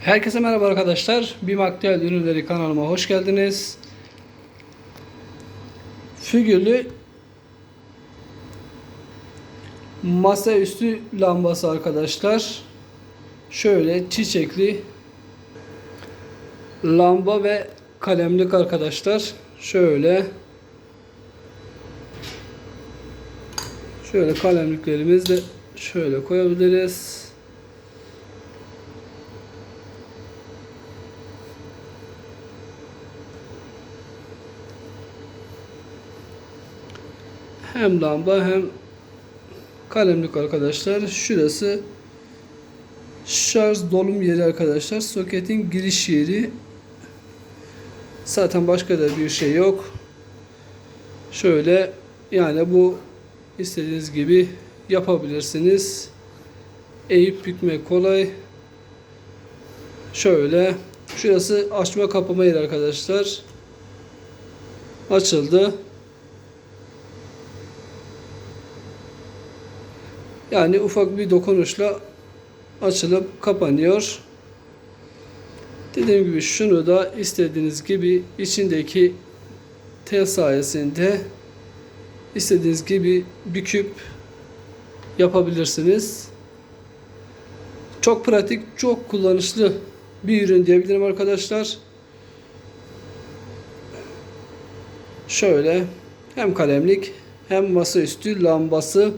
Herkese merhaba arkadaşlar. BİM Ürünleri kanalıma hoş geldiniz. Figürlü masaüstü lambası arkadaşlar. Şöyle çiçekli lamba ve kalemlik arkadaşlar. Şöyle şöyle kalemliklerimizi de şöyle koyabiliriz. Hem lamba hem kalemlik arkadaşlar. Şurası şarj dolum yeri arkadaşlar. Soketin giriş yeri. Zaten başka da bir şey yok. Şöyle yani bu istediğiniz gibi yapabilirsiniz. Eğip bükmek kolay. Şöyle şurası açma kapama yeri arkadaşlar. Açıldı. Yani ufak bir dokunuşla açılıp kapanıyor. Dediğim gibi şunu da istediğiniz gibi içindeki tel sayesinde istediğiniz gibi büküp yapabilirsiniz. Çok pratik, çok kullanışlı bir ürün diyebilirim arkadaşlar. Şöyle hem kalemlik hem masaüstü lambası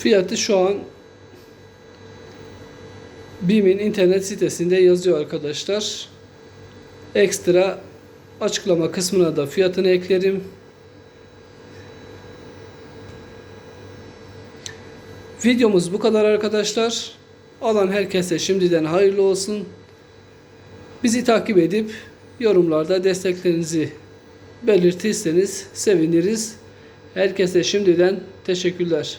Fiyatı şu an BİM'in internet sitesinde yazıyor arkadaşlar. Ekstra açıklama kısmına da fiyatını eklerim. Videomuz bu kadar arkadaşlar. Alan herkese şimdiden hayırlı olsun. Bizi takip edip yorumlarda desteklerinizi belirtirseniz seviniriz. Herkese şimdiden teşekkürler.